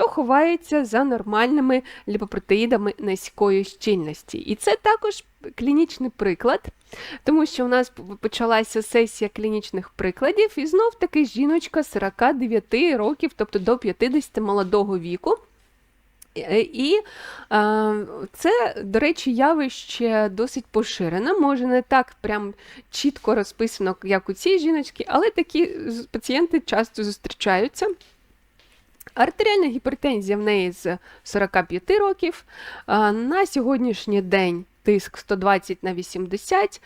що ховається за нормальними ліпопротеїдами низької щільності. І це також клінічний приклад, тому що у нас почалася сесія клінічних прикладів, і знов таки жіночка 49 років, тобто до 50 молодого віку. І це, до речі, явище досить поширене, може не так прям чітко розписано, як у цій жіночці, але такі пацієнти часто зустрічаються. Артеріальна гіпертензія в неї з 45 років. На сьогоднішній день тиск 120 на 80,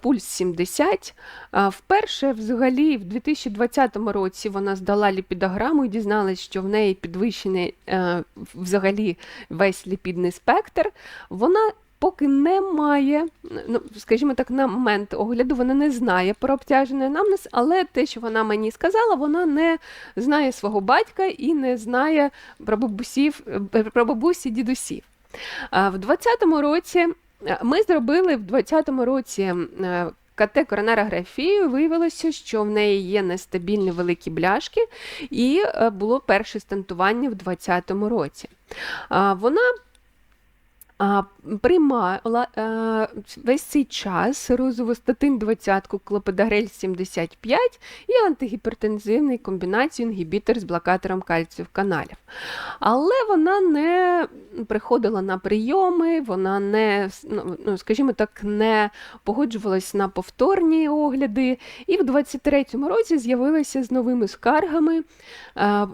пульс 70. Вперше, взагалі, в 2020 році вона здала ліпідограму і дізналась, що в неї підвищений е, взагалі весь ліпідний спектр. Вона поки не має, ну, скажімо так, на момент огляду вона не знає про обтяжений анамнез, але те, що вона мені сказала, вона не знає свого батька і не знає про бабусів, е, про бабусі дідусів. В 2020 році е, ми зробили в 2020 році е, КТ коронарографію, виявилося, що в неї є нестабільні великі бляшки, і було перше стентування в 2020 році. Вона приймала е, весь цей час розовостатин 20, клопидогрель 75 і антигіпертензивний комбінацію інгібітор з блокатором кальцію каналів. Але вона не приходила на прийоми, вона не, ну, ну, скажімо так, не погоджувалась на повторні огляди, і в 23-му році з'явилася з новими скаргами, е,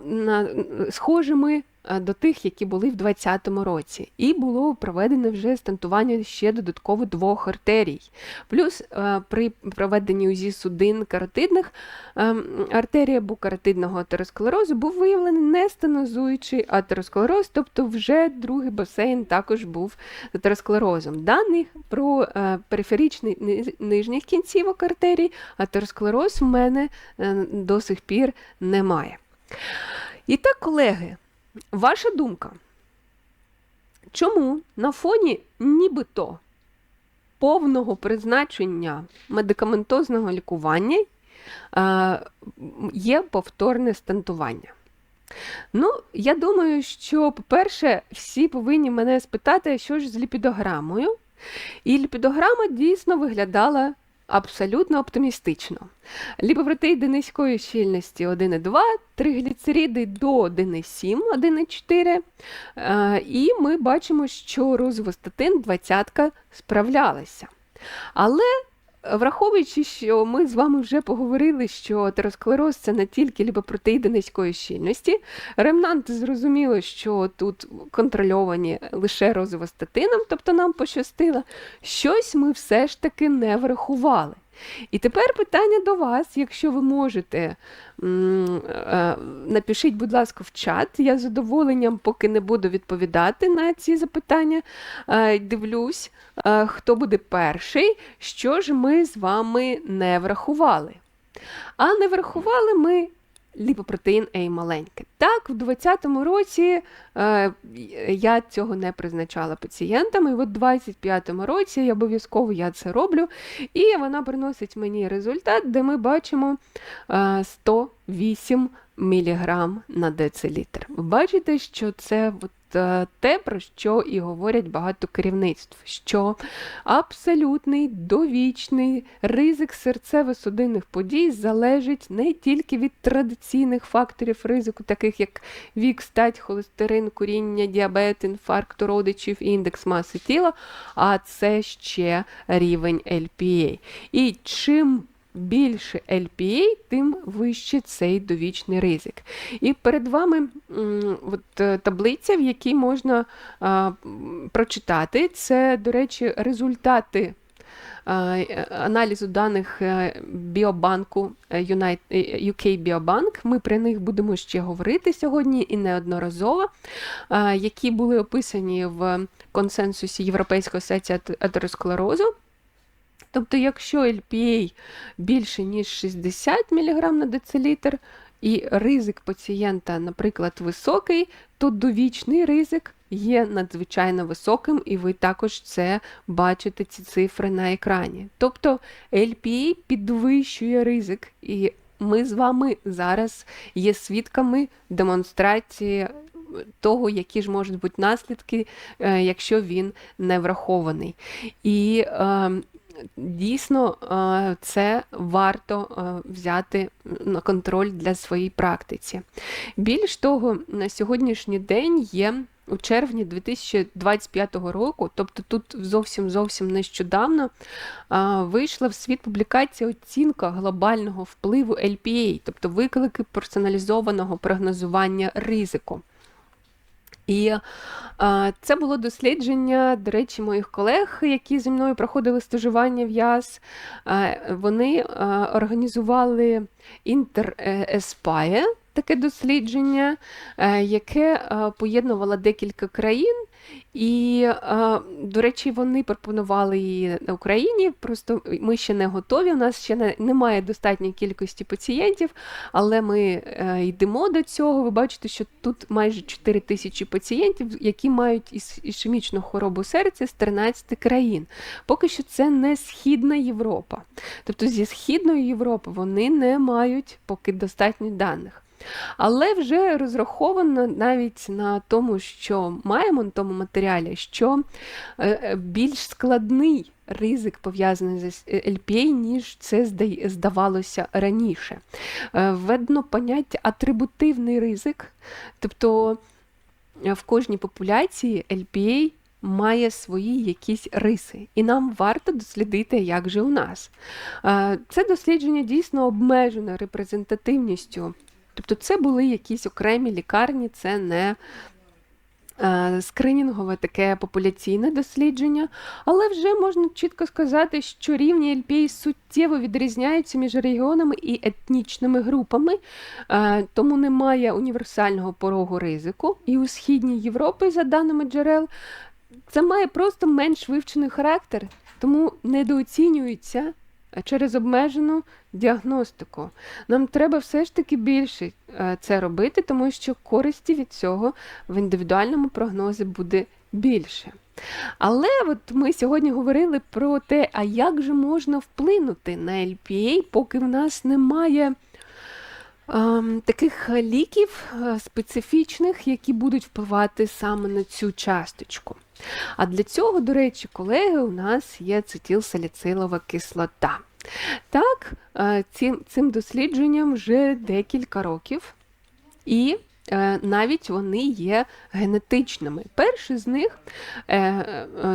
на, схожими до тих, які були в 2020 році. І було проведено вже стентування ще додатково двох артерій. Плюс е, при проведенні УЗІ судин каротидних ем, артерій або каротидного атеросклерозу був виявлений нестенозуючий атеросклероз, тобто вже другий басейн також був з атеросклерозом. Даних про е, периферичний нижніх кінцівок артерій атеросклероз в мене е, до сих пір немає. І так, колеги, ваша думка. Чому на фоні нібито повного призначення медикаментозного лікування е, є повторне стентування? Ну, я думаю, що, по-перше, всі повинні мене спитати, що ж з ліпідограмою. І ліпідограма дійсно виглядала абсолютно оптимістично. Ліпопротеїди низької щільності 1,2, тригліцериди до 1,7, 1,4. Е, І ми бачимо, що розвостатин 20 справлялася. Але Враховуючи, що ми з вами вже поговорили, що атеросклероз це не тільки ліпопротеїди низької щільності, ремнанти зрозуміло, що тут контрольовані лише розовостатином, тобто нам пощастило, щось ми все ж таки не врахували. І тепер питання до вас, якщо ви можете, е, напишіть, будь ласка, в чат. Я з задоволенням, поки не буду відповідати на ці запитання, е, дивлюсь, е, хто буде перший, що ж ми з вами не врахували. А не врахували ми ліпопротеїн A маленьке. Так, в 2020 році е, я цього не призначала пацієнтам, і от в 25-му році я обов'язково я це роблю, і вона приносить мені результат, де ми бачимо е, 108 мг на децилітр. Бачите, що це от, е, те, про що і говорять багато керівництв, що абсолютний довічний ризик серцево-судинних подій залежить не тільки від традиційних факторів ризику, таких як вік, стать, холестерин, куріння, діабет, інфаркт родичів, індекс маси тіла, а це ще рівень LPA. І чим більше LPA, тим вище цей довічний ризик. І перед вами от, е, таблиця, в якій можна а, прочитати. Це, до речі, результати е, аналізу даних е, біобанку е, е, UK Biobank. Ми про них будемо ще говорити сьогодні і неодноразово, які були описані в консенсусі Європейської асоціації ат- атеросклерозу. Тобто, якщо LPA більше, ніж 60 мг на децилітр, і ризик пацієнта, наприклад, високий, то довічний ризик є надзвичайно високим, і ви також це бачите, ці цифри на екрані. Тобто LPA підвищує ризик, і ми з вами зараз є свідками демонстрації того, які ж можуть бути наслідки, е, якщо він не врахований. І е, Дійсно, е, це варто е, взяти на контроль для своїй практиці. Більш того, на сьогоднішній день є у червні 2025 року, тобто тут зовсім зовсім нещодавно, вийшла в світ публікація оцінка глобального впливу LPA, тобто виклики персоналізованого прогнозування ризику. І а, це було дослідження, до речі, моїх колег, які зі мною проходили стажування в ЯС. А, вони а, організували Інтер-Еспає, таке дослідження, е, яке е, поєднувало декілька країн. І, е, до речі, вони пропонували її на Україні. Просто ми ще не готові. У нас ще немає достатньої кількості пацієнтів, але ми йдемо до цього. Ви бачите, що тут майже 4 тисячі пацієнтів, які мають ішемічну хворобу серця з 13 країн. Поки що це не Східна Європа. Тобто зі Східної Європи вони не мають поки достатньо даних. Але вже розраховано навіть на тому, що маємо тому матеріалі, що е, е, більш складний ризик пов'язаний з LPA, ніж це здавалося раніше. Е, введено поняття атрибутивний ризик, тобто в кожній популяції LPA Має свої якісь риси, і нам варто дослідити, як же у нас. Це дослідження дійсно обмежено репрезентативністю Тобто це були якісь окремі лікарні, це не скринінгове таке популяційне дослідження, але вже можна чітко сказати, що рівні LPA суттєво відрізняються між регіонами і етнічними групами, е, тому немає універсального порогу ризику. І у Східній Європі, за даними джерел, це має просто менш вивчений характер, тому недооцінюється через обмежену діагностику. Нам треба все ж таки більше е, це робити, тому що користі від цього в індивідуальному прогнозі буде більше. Але от ми сьогодні говорили про те, а як же можна вплинути на LPA, поки в нас немає. Ем, таких ліків е, специфічних, які будуть впливати саме на цю часточку. А для цього, до речі, колеги, у нас є цитилсаліцилова кислота. Так, е, цим, цим дослідженням вже декілька років, і е, навіть вони є генетичними. Перший з них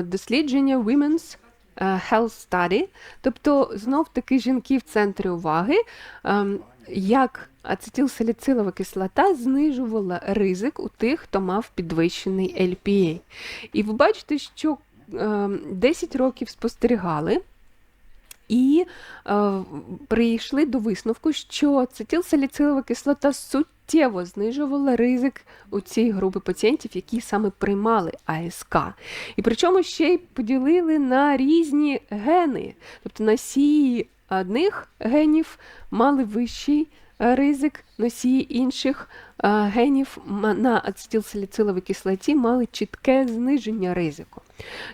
дослідження Women's Health Study, тобто знов таки жінки в центрі уваги. Як ацетилсаліцилова кислота знижувала ризик у тих, хто мав підвищений LPA. І ви бачите, що 10 ем, років спостерігали. І е, прийшли до висновку, що ацетилсаліцилова кислота суттєво знижувала ризик у цій групи пацієнтів, які саме приймали АСК. І причому ще й поділили на різні гени, тобто носії одних генів мали вищий е, ризик, носії інших е, генів на ацетилсаліциловій кислоті мали чітке зниження ризику.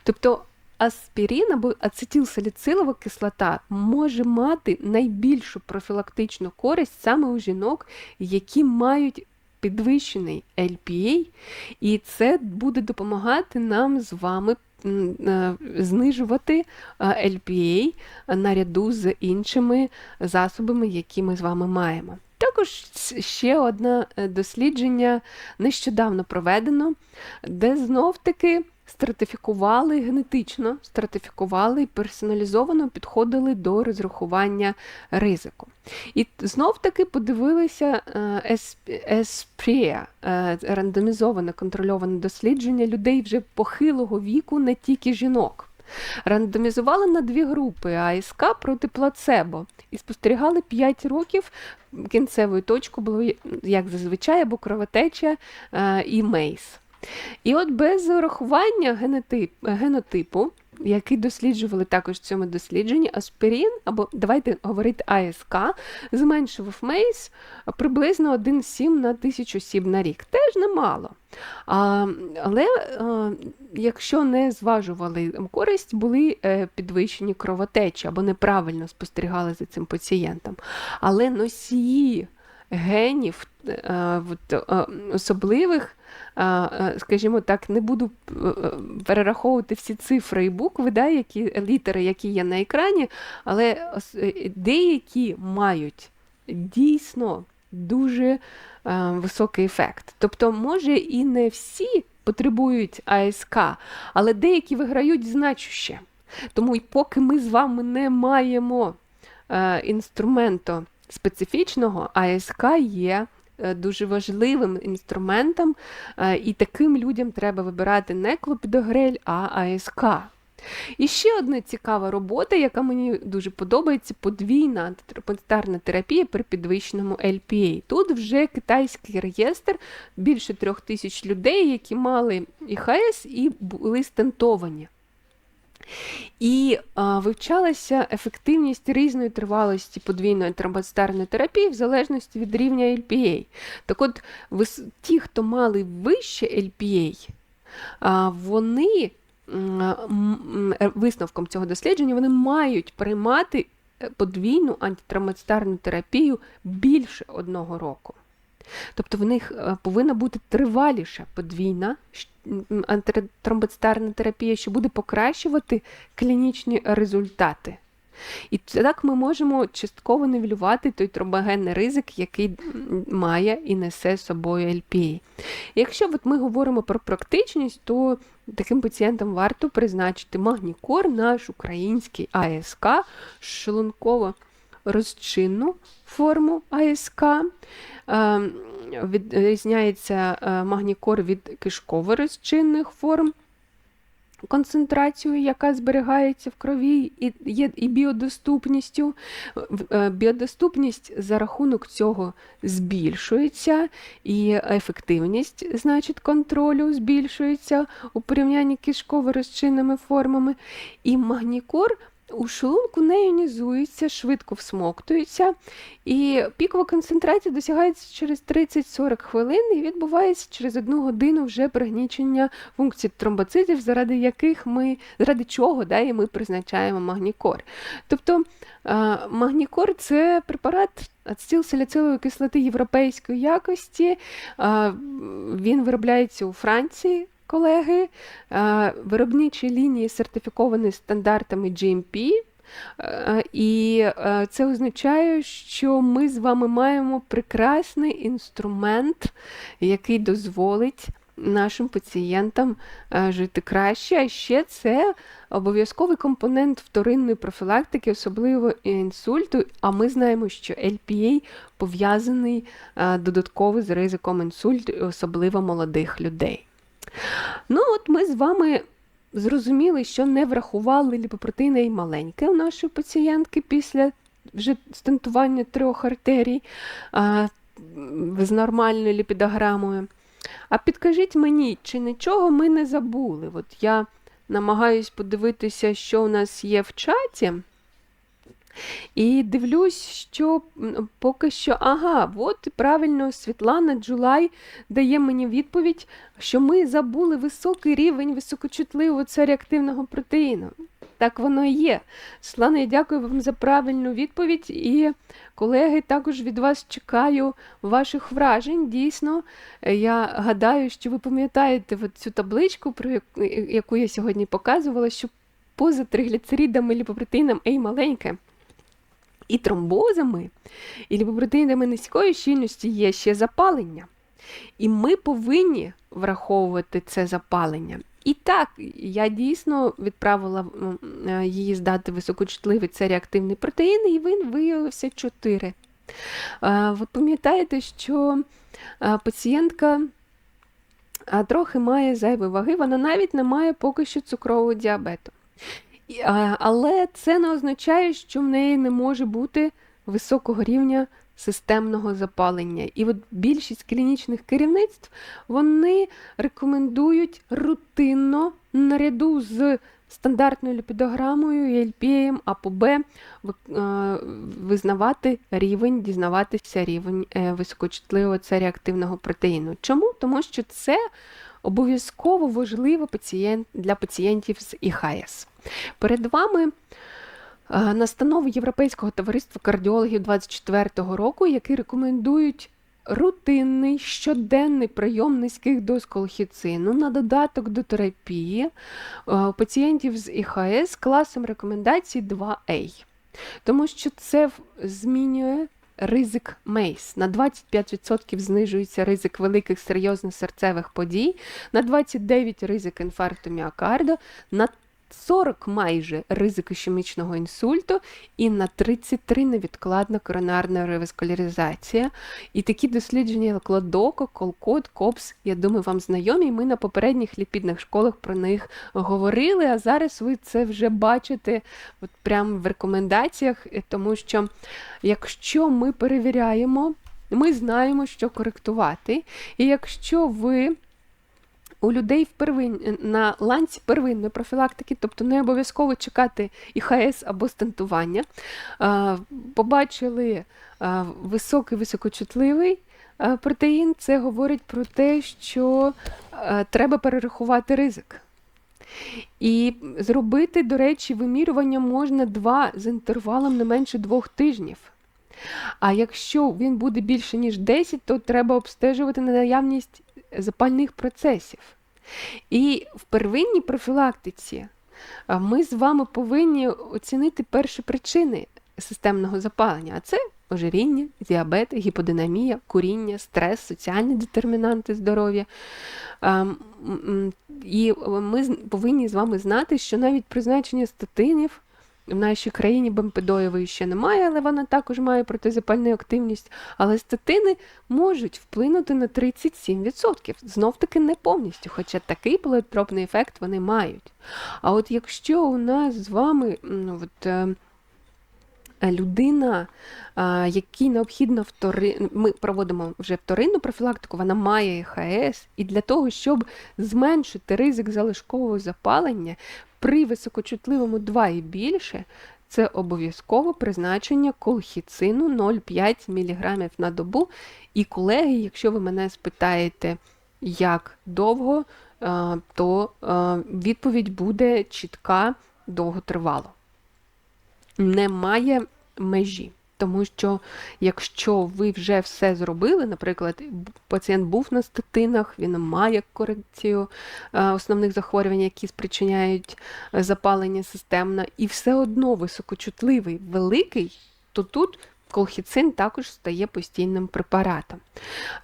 Тобто аспірин або ацетилсаліцилова кислота може мати найбільшу профілактичну користь саме у жінок, які мають підвищений LPA, і це буде допомагати нам з вами знижувати LPA наряду з іншими засобами, які ми з вами маємо. Також ще одне е, дослідження нещодавно проведено, де знов-таки стратифікували генетично, стратифікували і персоналізовано підходили до розрахування ризику. І знов-таки подивилися ЕСПРІА, е, рандомізоване контрольоване дослідження людей вже похилого віку, не тільки жінок. Рандомізували на дві групи АСК проти плацебо і спостерігали 5 років. Кінцевою точкою було, як зазвичай, або кровотеча е, і мейс. І от без урахування генотип, генотипу, який досліджували також в цьому дослідженні, аспірін, або давайте говорити АСК, зменшував мейс приблизно 1,7 на тисячу сіб на рік. Теж немало. А, Але а, якщо не зважували користь, були е, підвищені кровотечі або неправильно спостерігали за цим пацієнтом. Але носії генів е, е, особливих. е, Скажімо так, не буду перераховувати всі цифри і букви, да, які, літери, які є на екрані, але деякі мають дійсно дуже високий ефект. Тобто, може, і не всі потребують АСК, але деякі виграють значуще. Тому й поки ми з вами не маємо інструменту специфічного, АСК є е, дуже важливим інструментом, е, і таким людям треба вибирати не клопідогрель, а АСК. І ще одна цікава робота, яка мені дуже подобається, подвійна антитропонстарна терапія при підвищеному LPA. Тут вже китайський реєстр, більше трьох тисяч людей, які мали ІХС і були стентовані. І а, вивчалася ефективність різної тривалості подвійної тромбостарної терапії в залежності від рівня LPA. Так от, ті, хто мали вище LPA, а, вони м, висновком цього дослідження вони мають приймати е, подвійну антитромбостарну терапію більше одного року. Тобто в них е, повинна бути триваліша подвійна антитромбостарна терапія, що буде покращувати клінічні результати. І так ми можемо частково нівелювати той тромбогенний ризик, який має і несе з собою LPA. Якщо от ми говоримо про практичність, то таким пацієнтам варто призначити магнікор, наш український АСК, шлунково розчинну форму АСК. Е, Відрізняється е, магнікор від кишково-розчинних форм концентрацію, яка зберігається в крові, і є і біодоступністю. Е, Біодоступність за рахунок цього збільшується, і ефективність, значить, контролю збільшується у порівнянні кишково-розчинними формами. І магнікор у шлунку не іонізується, швидко всмоктується, і пікова концентрація досягається через 30-40 хвилин і відбувається через одну годину вже пригнічення функцій тромбоцитів, заради яких ми, заради чого да, і ми призначаємо магнікор. Тобто е, магнікор це препарат ацетилсаліцилової кислоти європейської якості. Е, Він виробляється у Франції. Колеги, Е, виробничі лінії сертифіковані стандартами GMP, е, і е, це означає, що ми з вами маємо прекрасний інструмент, який дозволить нашим пацієнтам жити краще. А ще це обов'язковий компонент вторинної профілактики, особливо інсульту. А ми знаємо, що LPA пов'язаний додатково з ризиком інсульту, особливо молодих людей. Ну, от ми з вами зрозуміли, що не врахували ліпопротеїна і маленьке у нашої пацієнтки після вже стентування трьох артерій а, з нормальною ліпідограмою. А підкажіть мені, чи нічого ми не забули? От я намагаюсь подивитися, що у нас є в чаті. І дивлюсь, що поки що, ага, от правильно, Світлана Джулай дає мені відповідь, що ми забули високий рівень високочутливого цереактивного протеїну. Так воно і є. Світлана, я дякую вам за правильну відповідь. І, колеги, також від вас чекаю ваших вражень. Дійсно, я гадаю, що ви пам'ятаєте цю табличку, про яку- я сьогодні показувала, що поза тригліцеридами, ліпопротеїном А маленьке і тромбозами, і ліпопротеїнами низької щільності є ще запалення. І ми повинні враховувати це запалення. І так, я дійсно відправила е, її здати високочутливий це реактивний протеїн, і він виявився 4. Ви пам'ятаєте, що е, пацієнтка трохи має зайвої ваги, вона навіть не має поки що цукрового діабету. Але це не означає, що в неї не може бути високого рівня системного запалення. І от більшість клінічних керівництв вони рекомендують рутинно наряду з стандартною ліпідограмою і LPM Б е, визнавати рівень, дізнаватися рівень е, високочутливого цереактивного протеїну. Чому? Тому що це обов'язково важливо пацієнт, для пацієнтів з ІХС. Перед вами е, настанови Європейського товариства кардіологів 24-го року, які рекомендують рутинний щоденний прийом низьких доз колхіцину на додаток до терапії е, пацієнтів з ІХС класом рекомендацій 2А. Тому що це змінює ризик МЕЙС. На 25% знижується ризик великих серйозних серцевих подій, на 29% ризик інфаркту міокарду, на 40 майже ризик ішемічного інсульту і на 33 невідкладна коронарна реваскуляризація. І такі дослідження як Ладоко, Колкот, Копс, я думаю, вам знайомі. Ми на попередніх ліпідних школах про них говорили, а зараз ви це вже бачите от прямо в рекомендаціях, е, тому що якщо ми перевіряємо, ми знаємо, що коректувати. І якщо ви у людей в на ланці первинної профілактики, тобто не обов'язково чекати ІХС або стентування, побачили високий високочутливий протеїн, це говорить про те, що треба перерахувати ризик. І зробити, до речі, вимірювання можна два з інтервалом не менше двох тижнів. А якщо він буде більше, ніж 10, то треба обстежувати на наявність запальних процесів. І в первинній профілактиці ми з вами повинні оцінити перші причини системного запалення, а це ожиріння, діабет, гіподинамія, куріння, стрес, соціальні детермінанти здоров'я. І ми повинні з вами знати, що навіть призначення статинів в нашій країні бемпедоєвої ще немає, але вона також має протизапальну активність. Але статини можуть вплинути на 37%. Знов таки не повністю, хоча такий політропний ефект вони мають. А от якщо у нас з вами м, от, е, людина, якій необхідно втори... ми проводимо вже вторинну профілактику, вона має ЕХС, і для того, щоб зменшити ризик залишкового запалення при високочутливому 2 і більше, це обов'язково призначення колхіцину 0,5 мг на добу. І колеги, якщо ви мене спитаєте, як довго, е, то е, відповідь буде чітка довготривало. Немає межі. Тому що якщо ви вже все зробили, наприклад, пацієнт був на статинах, він має корекцію е, основних захворювань, які спричиняють е, запалення системне, і все одно високочутливий, великий, то тут колхіцин також стає постійним препаратом.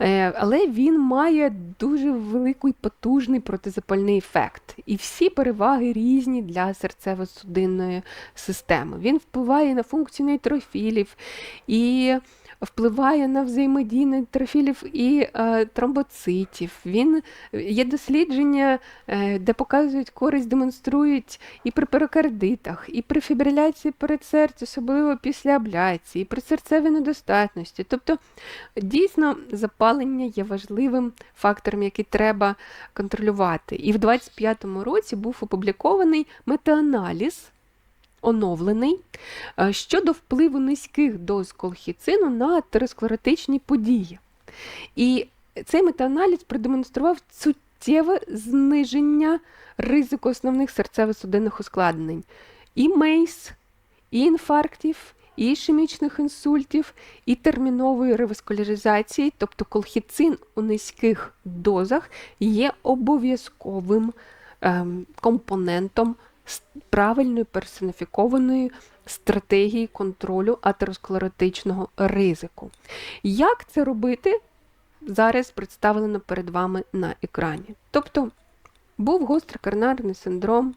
Е, Але він має дуже великий потужний протизапальний ефект. І всі переваги різні для серцево-судинної системи. Він впливає на функцію нейтрофілів і впливає на взаємодію нейтрофілів і е, тромбоцитів. Він є дослідження, е, де показують користь, демонструють і при перикардитах, і при фібриляції передсердя, особливо після абляції, і при серцевій недостатності. Тобто дійсно запалення є важливим фактором, який треба контролювати. І в 25-му році був опублікований метааналіз. Оновлений е, щодо впливу низьких доз колхіцину на атеросклеротичні події. І цей метааналіз продемонстрував суттєве зниження ризику основних серцево-судинних ускладнень і мейс, і інфарктів, і ішемічних інсультів, і термінової реваскуляризації, тобто колхіцин у низьких дозах є обов'язковим ем, компонентом правильної персоніфікованої стратегії контролю атеросклеротичного ризику. Як це робити? Зараз представлено перед вами на екрані. Тобто був гострий коронарний синдром,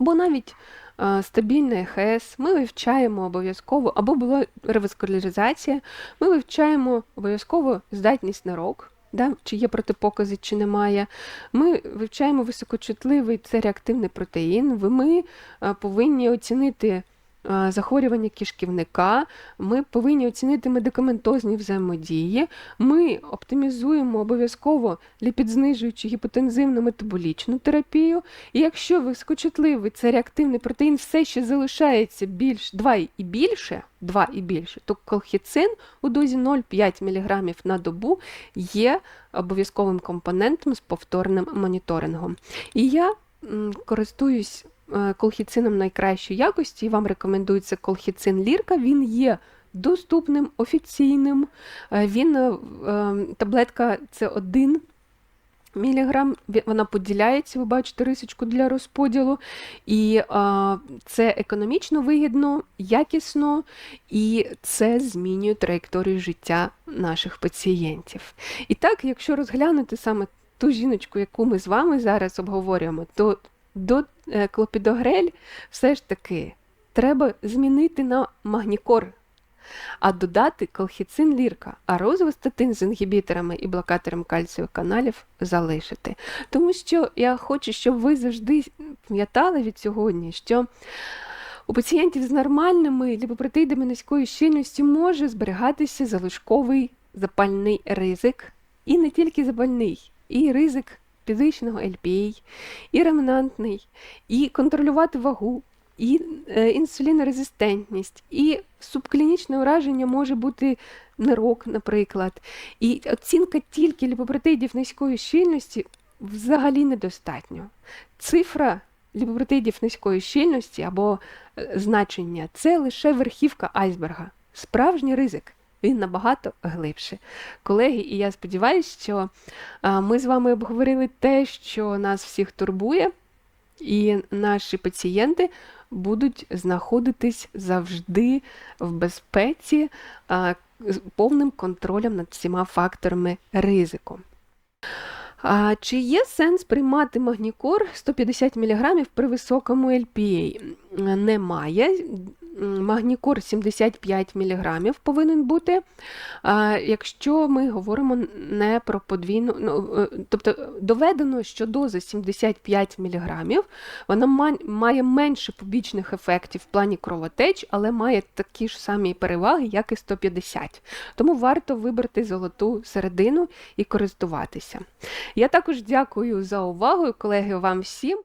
або навіть е, стабільна ЕХС, ми вивчаємо обов'язково, або була реваскуляризація, ми вивчаємо обов'язково здатність на рок, да, чи є протипокази, чи немає. Ми вивчаємо високочутливий це реактивний протеїн. Ми е, повинні оцінити захворювання кишківника, ми повинні оцінити медикаментозні взаємодії, ми оптимізуємо обов'язково ліпідзнижуючу гіпотензивну метаболічну терапію. І якщо високочутливий це реактивний протеїн все ще залишається більш 2 і більше, 2 і більше, то колхіцин у дозі 0,5 мг на добу є обов'язковим компонентом з повторним моніторингом. І я користуюсь е, колхіцином найкращої якості, і вам рекомендується колхіцин Лірка. Він є доступним, офіційним. Е, Він е, е, таблетка це один міліграм, вона поділяється, ви бачите рисочку для розподілу. І це економічно вигідно, якісно, і це змінює траєкторію життя наших пацієнтів. І так, якщо розглянути саме ту жіночку, яку ми з вами зараз обговорюємо, то до е, клопідогрель все ж таки треба змінити на магнікор. А додати колхіцин лірка, а розвостатин з інгібіторами і блокатором кальцієвих каналів залишити. Тому що я хочу, щоб ви завжди пам'ятали від сьогодні, що у пацієнтів з нормальними ліпопротеїдами низької щільності може зберігатися залишковий запальний ризик, і не тільки запальний, і ризик підвищеного LPA, і ремнантний, і контролювати вагу, і е, інсулінорезистентність, і субклінічне ураження може бути нирок, наприклад. І оцінка тільки ліпопротеїдів низької щільності взагалі недостатньо. Цифра ліпопротеїдів низької щільності або е, значення це лише верхівка айсберга. Справжній ризик. Він набагато глибше. Колеги, і я сподіваюся, що ми з вами обговорили те, що нас всіх турбує, і наші пацієнти будуть знаходитись завжди в безпеці, з повним контролем над всіма факторами ризику. А, чи є сенс приймати магнікор 150 мг при високому LPA? Немає. М, Магнікор 75 мг повинен бути. Якщо ми говоримо не про подвійну, ну, е, тобто доведено, що доза 75 мг вона має менше побічних ефектів в плані кровотеч, але має такі ж самі переваги, як і 150. Тому варто вибрати золоту середину і користуватися. Я також дякую за увагу, колеги, вам всім.